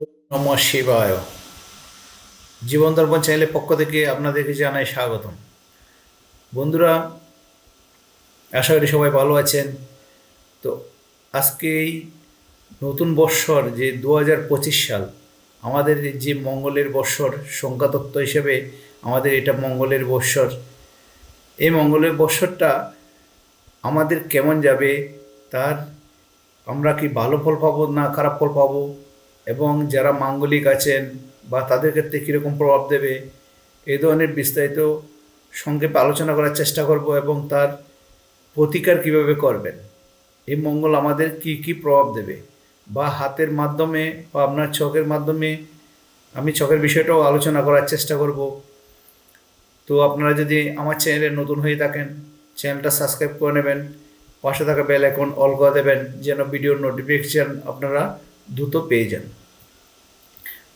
নম শিবায়। জীবন দর্পণ চ্যানেলের পক্ষ থেকে আপনাদেরকে জানাই স্বাগতম। বন্ধুরা, আশা করি সবাই ভালো আছেন। তো আজকে এই নতুন বৎসর যে দু হাজার পঁচিশ সাল, আমাদের যে মঙ্গলের বৎসর, সংখ্যাতত্ত্ব হিসেবে আমাদের এটা মঙ্গলের বৎসর। এই মঙ্গলের বৎসরটা আমাদের কেমন যাবে, তার আমরা কি ভালো ফল পাবো না খারাপ ফল পাবো এবং যারা মাঙ্গলিক আছেন বা তাদের ক্ষেত্রে কীরকম প্রভাব দেবে এই ধরনের বিস্তারিত সংক্ষেপে আলোচনা করার চেষ্টা করব এবং তার প্রতিকার কীভাবে করবেন। এই মঙ্গল আমাদের কি কি প্রভাব দেবে? বা হাতের মাধ্যমে বা আপনার ছকের মাধ্যমে আমি ছকের বিষয়টাও আলোচনা করার চেষ্টা করব। তো আপনারা যদি আমার চ্যানেলে নতুন হয়ে থাকেন, চ্যানেলটা সাবস্ক্রাইব করে নেবেন, পাশে থাকা বেল আইকন অল করে দেবেন, যেন ভিডিওর নোটিফিকেশান আপনারা দ্রুত পেয়ে যান।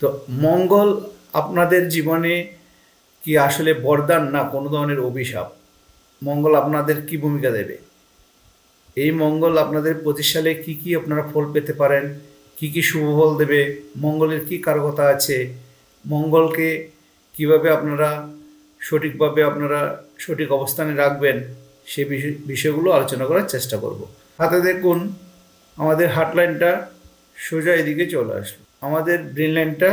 তো মঙ্গল আপনাদের জীবনে কি আসলে বরদান না কোনো ধরনের অভিশাপ? মঙ্গল আপনাদের কি ভূমিকা দেবে? এই মঙ্গল আপনাদের পঁচিশ সালে কি কি আপনারা ফল পেতে পারেন? কি কি শুভ ফল দেবে? মঙ্গলের কি কারকতা আছে? মঙ্গলকে কীভাবে আপনারা সঠিকভাবে আপনারা সঠিক অবস্থানে রাখবেন? সে বিষয়, বিষয়গুলো আলোচনা করার চেষ্টা করব। হাতে দেখুন, আমাদের হাটলাইনটা সোজা এদিকে চলে আসলো। আমাদের ব্রেন লাইনটা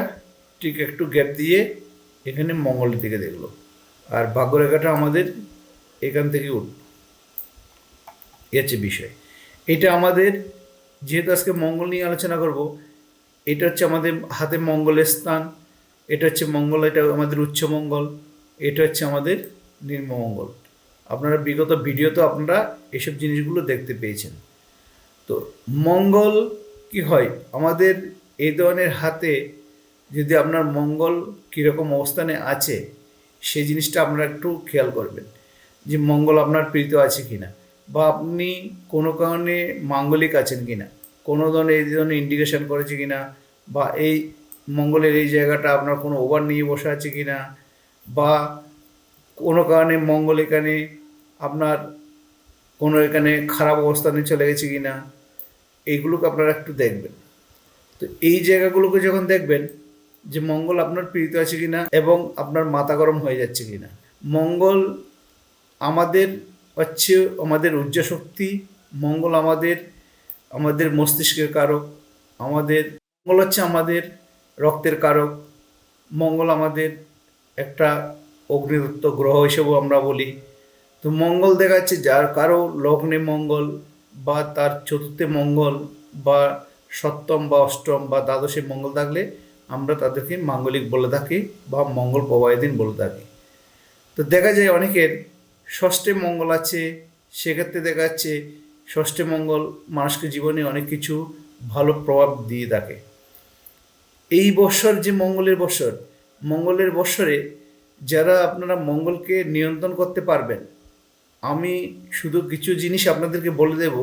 ঠিক একটু গ্যাপ দিয়ে এখানে মঙ্গলের দিকে দেখল। আর ভাগ্যরেখাটা আমাদের এখান থেকে উঠল হচ্ছে বিষয়। এটা আমাদের, যেহেতু আজকে মঙ্গল নিয়ে আলোচনা করব, এটা হচ্ছে আমাদের হাতে মঙ্গলের স্থান, এটা হচ্ছে মঙ্গল, এটা আমাদের উচ্চ মঙ্গল, এটা হচ্ছে আমাদের নিম্নমঙ্গল আপনারা বিগত ভিডিওতে আপনারা এসব জিনিসগুলো দেখতে পেয়েছেন। তো মঙ্গল কি হয়? আমাদের এই ধরনের হাতে যদি আপনার মঙ্গল কীরকম অবস্থানে আছে, সেই জিনিসটা আপনারা একটু খেয়াল করবেন যে মঙ্গল আপনার প্রীত আছে কি না বা আপনি কোনো কারণে মাঙ্গলিক আছেন কি না কোনো ধরনের এই ধরনের ইন্ডিকেশন করেছে কি না বা এই মঙ্গলের এই জায়গাটা আপনার কোনো ওভার নিয়ে বসে আছে কি না বা কোনো কারণে মঙ্গল এখানে আপনার কোনো এখানে খারাপ অবস্থানে চলে গেছে কি না এইগুলোকে আপনারা একটু দেখবেন। তো এই জায়গাগুলোকে যখন দেখবেন যে মঙ্গল আপনার প্রীত আছে কি না এবং আপনার মাথা গরম হয়ে যাচ্ছে কি না মঙ্গল আমাদের হচ্ছে আমাদের ঊর্জা শক্তি, মঙ্গল আমাদের আমাদের মস্তিষ্কের কারক, আমাদের, মঙ্গল হচ্ছে আমাদের রক্তের কারক, মঙ্গল আমাদের একটা অগ্নিদত্ত গ্রহ হিসেবেও আমরা বলি। তো মঙ্গল দেখা যাচ্ছে যার কারও লগ্নে মঙ্গল বা তার চতুর্থে মঙ্গল বা সপ্তম বা অষ্টম বা দ্বাদশে মঙ্গল থাকলে আমরা তাদেরকে মাঙ্গলিক বলে থাকি বা মঙ্গল প্রবাহী বলে থাকি। তো দেখা যায় অনেকের ষষ্ঠে মঙ্গল আছে, সেক্ষেত্রে দেখা যাচ্ছে ষষ্ঠে মঙ্গল মানুষকে জীবনে অনেক কিছু ভালো প্রভাব দিয়ে থাকে। এই বৎসর যে মঙ্গলের বৎসর, মঙ্গলের বৎসরে যারা আপনারা মঙ্গলকে নিয়ন্ত্রণ করতে পারবেন, আমি শুধু কিছু জিনিস আপনাদেরকে বলে দেব,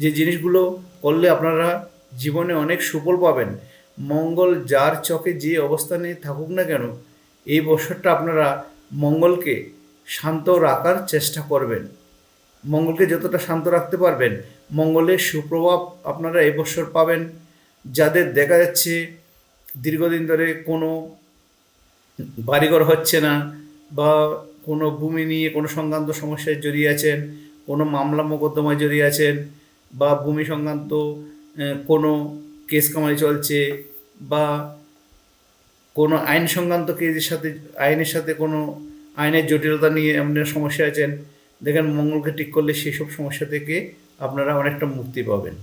যে জিনিসগুলো করলে আপনারা জীবনে অনেক সুফল পাবেন। মঙ্গল যার চকে যে অবস্থানে থাকুক না কেন, এই বছরটা আপনারা মঙ্গলকে শান্ত রাখার চেষ্টা করবেন। মঙ্গলকে যতটা শান্ত রাখতে পারবেন মঙ্গলের সুপ্রভাব আপনারা এই বছর পাবেন। যাদের দেখা যাচ্ছে দীর্ঘদিন ধরে কোনো বাড়িঘর হচ্ছে না বা কোনো ভূমি নিয়ে কোনো সংক্রান্ত সমস্যায় জড়িয়ে আছেন, কোনো মামলা মোকদ্দমায় জড়িয়ে আছেন বা ভূমি সংক্রান্ত কোনো কেস কামারি চলছে বা কোনো আইন সংক্রান্ত কেসের সাথে, আইনের সাথে কোনো আইনের জটিলতা নিয়ে আপনার সমস্যা আছেন, দেখেন মঙ্গলকে ঠিক করলে সেসব সমস্যা থেকে আপনারা অনেকটা মুক্তি পাবেন।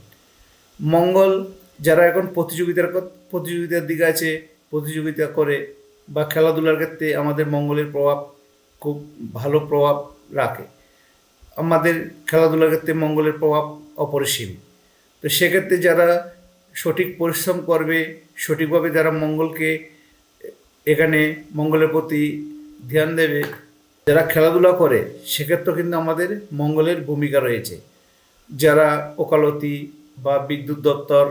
মঙ্গল যারা এখন প্রতিযোগিতার প্রতিযোগিতার দিকে আছে, প্রতিযোগিতা করে বা খেলাধুলার ক্ষেত্রে আমাদের মঙ্গলের প্রভাব খুব ভালো প্রভাব রাখে। আমাদের খেলাধুলার ক্ষেত্রে মঙ্গলের প্রভাব অপরিসীম। তো সেক্ষেত্রে যারা সঠিক পরিশ্রম করবে, সঠিকভাবে যারা মঙ্গলকে এখানে মঙ্গলের প্রতি ধ্যান দেবে, যারা খেলাধুলা করে, সেক্ষেত্রেও কিন্তু আমাদের মঙ্গলের ভূমিকা রয়েছে। যারা ওকালতি বা বিদ্যুৎ দপ্তর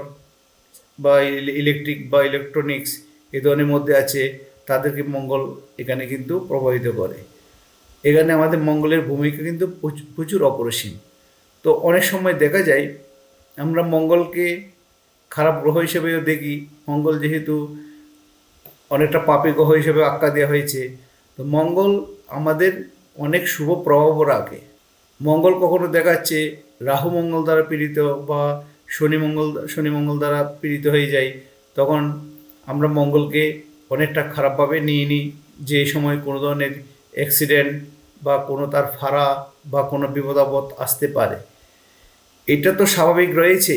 বা ইলেকট্রিক বা ইলেকট্রনিক্স এ ধরনের মধ্যে আছে, তাদেরকে মঙ্গল এখানে কিন্তু প্রভাবিত করে। এখানে আমাদের মঙ্গলের ভূমিকা কিন্তু প্রচুর অপরিসীম। তো অনেক সময় দেখা যায় আমরা মঙ্গলকে খারাপ গ্রহ হিসেবেও দেখি। মঙ্গল যেহেতু অনেকটা পাপি গ্রহ হিসেবে আখ্যা দেওয়া হয়েছে। তো মঙ্গল আমাদের অনেক শুভ প্রভাবও রাখে। মঙ্গল কখনো দেখাচ্ছে রাহু মঙ্গল দ্বারা পীড়িত বা শনি মঙ্গল শনি মঙ্গল দ্বারা পীড়িত হয়ে যায়। তখন আমরা মঙ্গলকে অনেকটা খারাপভাবে নিয়ে নিই। যে সময় কোনো ধরনের অ্যাক্সিডেন্ট বা কোনো তার ফাড়া বা কোনো বিপদাপদ আসতে পারে। এটা তো স্বাভাবিক রয়েছে,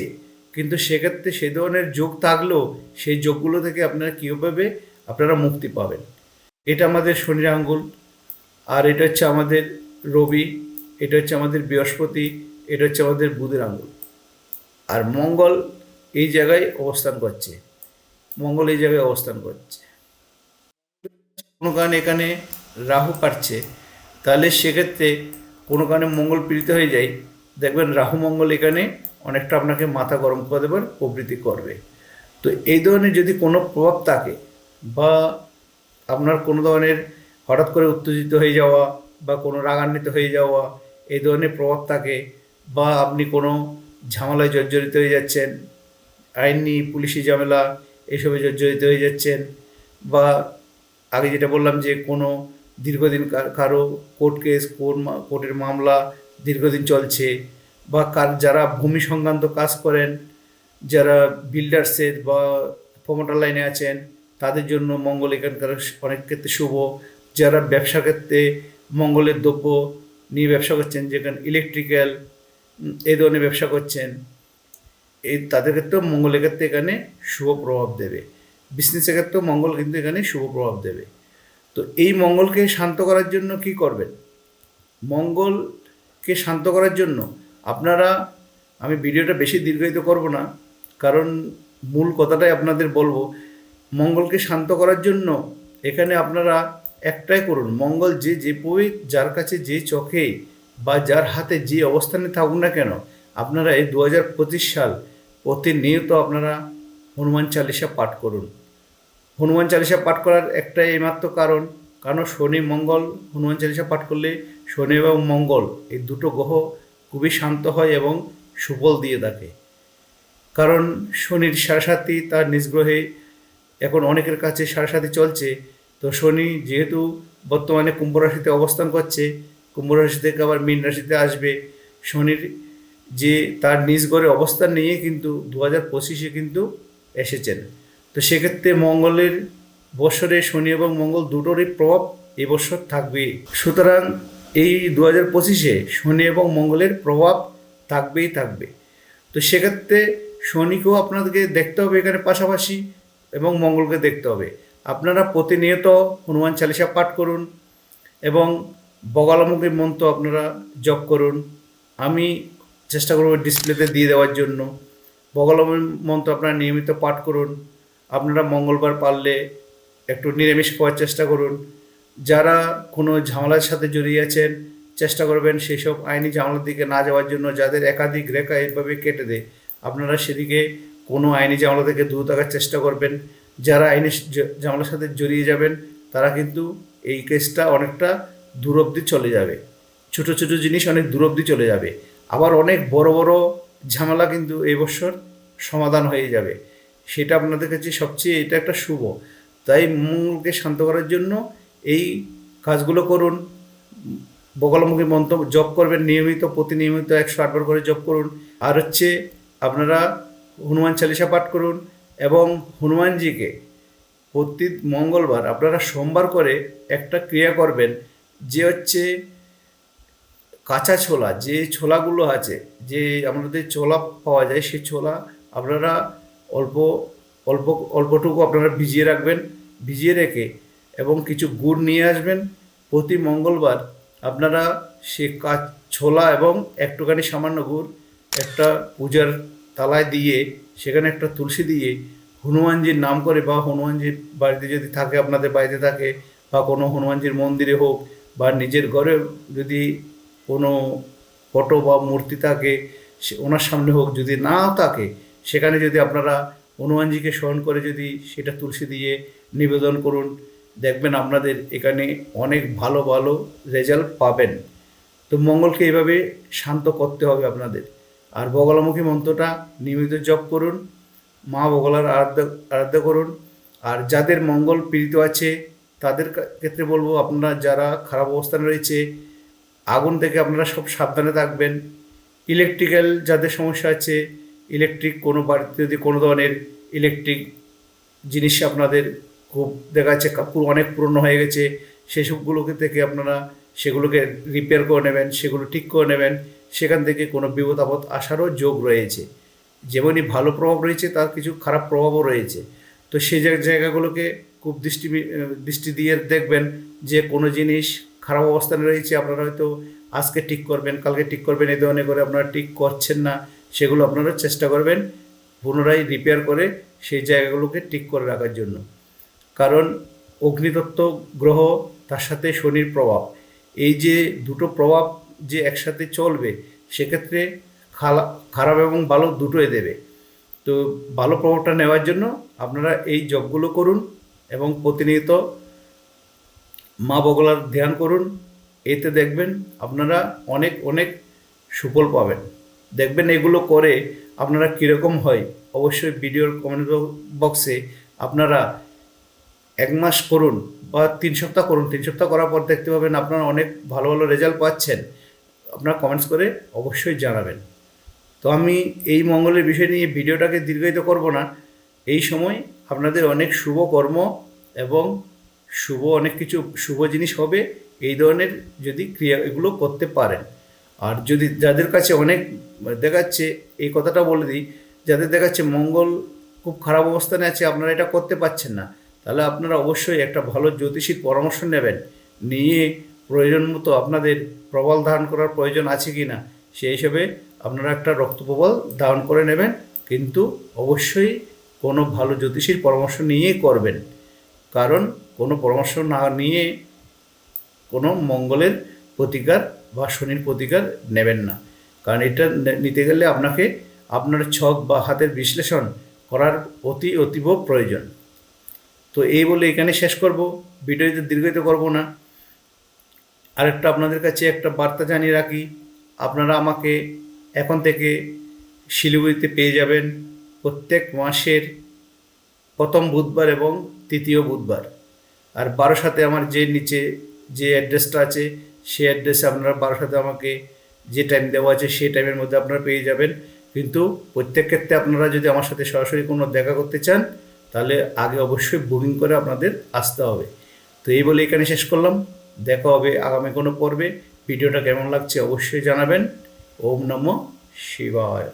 কিন্তু সেক্ষেত্রে সে ধরনের যোগ থাকলেও সেই যোগগুলো থেকে আপনারা কীভাবে আপনারা মুক্তি পাবেন? এটা আমাদের শনির আঙ্গুল, আর এটা হচ্ছে আমাদের রবি, এটা হচ্ছে আমাদের বৃহস্পতি, এটা হচ্ছে আমাদের বুধের আঙ্গুল। আর মঙ্গল এই জায়গায় অবস্থান করছে, মঙ্গল এই জায়গায় অবস্থান করছে। কোনো কারণে এখানে রাহু কাটছে, তাহলে সেক্ষেত্রে কোনো কারণে মঙ্গল পীড়িত হয়ে যায় দেখবেন রাহুমঙ্গল এখানে অনেকটা আপনাকে মাথা গরম করে দেবেন প্রবৃত্তি করবে। তো এই ধরনের যদি কোনো প্রভাব থাকে বা আপনার কোনো ধরনের হঠাৎ করে উত্তেজিত হয়ে যাওয়া বা কোনো রাগান্বিত হয়ে যাওয়া, এই ধরনের প্রভাব থাকে বা আপনি কোনো ঝামেলায় জর্জরিত হয়ে যাচ্ছেন, আইনি পুলিশি ঝামেলা এসবে জর্জরিত হয়ে যাচ্ছেন বা আগে যেটা বললাম যে কোনো দীর্ঘদিন কারও কোর্ট কেস কোর্ট কোর্টের মামলা দীর্ঘদিন চলছে, বা কার, যারা ভূমি সংক্রান্ত কাজ করেন, যারা বিল্ডার্সের বা প্রমোটার লাইনে আছেন, তাদের জন্য মঙ্গল এখানকার অনেক ক্ষেত্রে শুভ। যারা ব্যবসা ক্ষেত্রে মঙ্গলের দ্রব্য নিয়ে ব্যবসা করছেন, যেখানে ইলেকট্রিক্যাল এই ধরনের ব্যবসা করছেন এই তাদের ক্ষেত্রেও মঙ্গলের ক্ষেত্রে এখানে শুভ প্রভাব দেবে। বিজনেসের ক্ষেত্রেও মঙ্গল কিন্তু এখানে শুভ প্রভাব দেবে। তো এই মঙ্গলকে শান্ত করার জন্য কি করবেন? মঙ্গলকে শান্ত করার জন্য? আপনারা, আমি ভিডিওটা বেশি দীর্ঘায়িত করব না, কারণ মূল কথাটাই আপনাদের বলব। মঙ্গলকে শান্ত করার জন্য এখানে আপনারা একটাই করুন। মঙ্গল যে যে পই যার কাছে যে চোখে বা যার হাতে যে অবস্থানে থাকুন না কেন, আপনারা এই দু পঁচিশ সাল প্রতিনিয়ত আপনারা হনুমান চালিসা পাঠ করুন। হনুমান চালিসা পাঠ করার একটাই এইমাত্র কারণ কারণ শনি, মঙ্গল, হনুমান চালিসা পাঠ করলে শনি এবং মঙ্গল এই দুটো গ্রহ খুবই শান্ত হয় এবং সুফল দিয়ে থাকে। কারণ শনির সারাসাতি তার নিজ গ্রহে এখন অনেকের কাছে সারাসাতি চলছে। তো শনি যেহেতু বর্তমানে কুম্ভ রাশিতে অবস্থান করছে, কুম্ভ রাশি থেকে আবার মীন রাশিতে আসবে। শনির যে তার নিজ ঘরে অবস্থান নিয়ে কিন্তু দু হাজার পঁচিশে কিন্তু এসেছেন। তো সেক্ষেত্রে মঙ্গলের বৎসরে শনি এবং মঙ্গল দুটোরই প্রভাব এবছর থাকবে। সুতরাং এই দু হাজার পঁচিশে শনি এবং মঙ্গলের প্রভাব থাকবেই থাকবে। তো সেক্ষেত্রে শনিকেও আপনাদেরকে দেখতে হবে এখানে পাশাপাশি এবং মঙ্গলকে দেখতে হবে। আপনারা প্রতিনিয়ত হনুমান চালিসা পাঠ করুন এবং বগালমুখী মন্ত্র আপনারা জপ করুন। আমি চেষ্টা করব ডিসপ্লেতে দিয়ে দেওয়ার জন্য। বগলমী মন্ত্র আপনারা নিয়মিত পাঠ করুন। আপনারা মঙ্গলবার পারলে একটু নিরামিষ খাওয়ার চেষ্টা করুন। যারা কোনো ঝামেলার সাথে জড়িয়ে আছেন, চেষ্টা করবেন সেই সব আইনি ঝামেলার দিকে না যাওয়ার জন্য যাদের একাধিক রেখা এইভাবে কেটে দেয়, আপনারা সেদিকে কোনো আইনি ঝামেলা থেকে দূর থাকার চেষ্টা করবেন। যারা আইনি ঝামেলার সাথে জড়িয়ে যাবেন, তারা কিন্তু এই কেসটা অনেকটা দূর অব্দি চলে যাবে। ছোট ছোট জিনিস অনেক দূর অব্দি চলে যাবে। আবার অনেক বড় বড় ঝামেলা কিন্তু এই বছর সমাধান হয়ে যাবে। সেটা আপনাদের কাছে সবচেয়ে, এটা একটা শুভ। তাই মঙ্গলকে শান্ত করার জন্য এই কাজগুলো করুন। বগলমুখী মন্ত্র জপ করবেন, নিয়মিত, প্রতিনিয়মিত একশো আটবার করে জপ করুন। আর হচ্ছে আপনারা হনুমান চালিসা পাঠ করুন এবং হনুমানজিকে প্রতি মঙ্গলবার আপনারা সোমবার করে একটা ক্রিয়া করবেন যে হচ্ছে কাঁচা ছোলা, যে ছোলাগুলো আছে, যে আমাদের ছোলা পাওয়া যায় সেই ছোলা আপনারা অল্প অল্প, অল্পটুকু আপনারা ভিজিয়ে রাখবেন। ভিজিয়ে রেখে এবং কিছু গুড় নিয়ে আসবেন। প্রতি মঙ্গলবার আপনারা সে কাজ ছোলা এবং একটুখানি সামান্য গুড় একটা পূজার তালায় দিয়ে, সেখানে একটা তুলসী দিয়ে হনুমানজির নাম করে বা হনুমানজির বাড়িতে যদি থাকে, আপনাদের বাড়িতে থাকে বা কোনো হনুমানজির মন্দিরে হোক বা নিজের ঘরে যদি কোনো ফটো বা মূর্তি থাকে, সে ওনার সামনে হোক, যদি না থাকে, সেখানে যদি আপনারা হনুমানজিকে স্মরণ করে যদি সেটা তুলসী দিয়ে নিবেদন করুন, দেখবেন আপনাদের এখানে অনেক ভালো ভালো রেজাল্ট পাবেন। তো মঙ্গলকে এইভাবে শান্ত করতে হবে আপনাদের। আর বগলামুখী মন্ত্রটা নিয়মিত জপ করুন, মা বগলার আরাধ্য আরাধ্য করুন। আর যাদের মঙ্গল পীড়িত আছে, তাদের ক্ষেত্রে বলব আপনারা যারা খারাপ অবস্থানে রয়েছে, আগুন থেকে আপনারা সব সাবধানে থাকবেন। ইলেকট্রিক্যাল যাদের সমস্যা আছে ইলেকট্রিক কোনো বাড়িতে যদি কোনো ধরনের ইলেকট্রিক জিনিস আপনাদের খুব দেখা যাচ্ছে কা- পুরো অনেক পুরনো হয়ে গেছে, সেসবগুলোকে থেকে আপনারা সেগুলোকে রিপেয়ার করে নেবেন, সেগুলো ঠিক করে নেবেন, সেখান থেকে কোনো বিপদ আপদ আসারও যোগ রয়েছে। যেমনই ভালো প্রভাব রয়েছে, তার কিছু খারাপ প্রভাবও রয়েছে। তো সেই জায়গা- জায়গাগুলোকে খুব দৃষ্টি দৃষ্টি দিয়ে দেখবেন যে কোনো জিনিস খারাপ অবস্থানে রয়েছে, আপনারা হয়তো আজকে ঠিক করবেন, কালকে ঠিক করবেন, এই ধরনের করে আপনারা ঠিক করছেন না। সেগুলো আপনারা চেষ্টা করবেন পুনরায় রিপেয়ার করে সেই জায়গাগুলোকে ঠিক করে রাখার জন্য। কারণ অগ্নিতত্ত্ব গ্রহ, তার সাথে শনির প্রভাব, এই যে দুটো প্রভাব যে একসাথে চলবে, সেক্ষেত্রে খালা, খারাপ এবং ভালো দুটোই দেবে। তো ভালো প্রভাবটা নেওয়ার জন্য আপনারা এই জবগুলো করুন এবং প্রতিনিয়ত মা বগলার ধ্যান করুন। এতে দেখবেন আপনারা অনেক অনেক সুফল পাবেন। দেখবেন এগুলো করে আপনারা কীরকম হয়, অবশ্যই ভিডিওর কমেন্ট বক্সে আপনারা এক মাস করুন বা তিন সপ্তাহ করুন, তিন সপ্তাহ করার পর দেখতে পাবেন আপনারা অনেক ভালো ভালো রেজাল্ট পাচ্ছেন। আপনারা কমেন্টস করে অবশ্যই জানাবেন। তো আমি এই মঙ্গলের বিষয় নিয়ে ভিডিওটাকে দীর্ঘায়িত করব না। এই সময় আপনাদের অনেক শুভ কর্ম এবং শুভ অনেক কিছু, শুভ জিনিস হবে, এই ধরনের যদি ক্রিয়া এগুলো করতে পারেন। আর যদি যাদের কাছে অনেক দেখাচ্ছে, এই কথাটা বলে দিই, যাদের দেখাচ্ছে মঙ্গল খুব খারাপ অবস্থানে আছে, আপনারা এটা করতে পারছেন না। তাহলে আপনারা অবশ্যই একটা ভালো জ্যোতিষীর পরামর্শ নেবেন। নিয়ে প্রয়োজন মতো আপনাদের প্রবল ধারণ করার প্রয়োজন আছে কি না, সেই হিসেবে আপনারা একটা রক্ত প্রবল ধারণ করে নেবেন। কিন্তু অবশ্যই কোনো ভালো জ্যোতিষীর পরামর্শ নিয়েই করবেন। কারণ কোনো পরামর্শ না নিয়ে কোনো মঙ্গলের প্রতিকার বা শনির প্রতিকার নেবেন না। কারণ এটা নিতে গেলে আপনাকে আপনার ছক বা হাতের বিশ্লেষণ করার অতি অতীব প্রয়োজন। তো এই বলে এখানে শেষ করব। ভিডিওতে দীর্ঘায়িত করব না। আরেকটা আপনাদের কাছে একটা বার্তা জানিয়ে রাখি। আপনারা আমাকে এখন থেকে শিলিগুড়িতে পেয়ে যাবেন প্রত্যেক মাসের প্রথম বুধবার এবং তৃতীয় বুধবার। আর বারোসাতে আমার যে নিচে যে অ্যাড্রেসটা আছে সেই অ্যাড্রেসে আপনারা বারোসাতে আমাকে যে টাইম দেওয়া আছে সেই টাইমের মধ্যে আপনারা পেয়ে যাবেন। কিন্তু প্রত্যেক ক্ষেত্রে আপনারা যদি আমার সাথে সরাসরি কোনো দেখা করতে চান, তাহলে আগে অবশ্যই বুকিং করে আপনাদের আসতে হবে। তো এই বলে এখানে শেষ করলাম। দেখা হবে আগামী কোনো পর্বে। ভিডিওটা কেমন লাগছে অবশ্যই জানাবেন। ওম নমঃ শিবায়।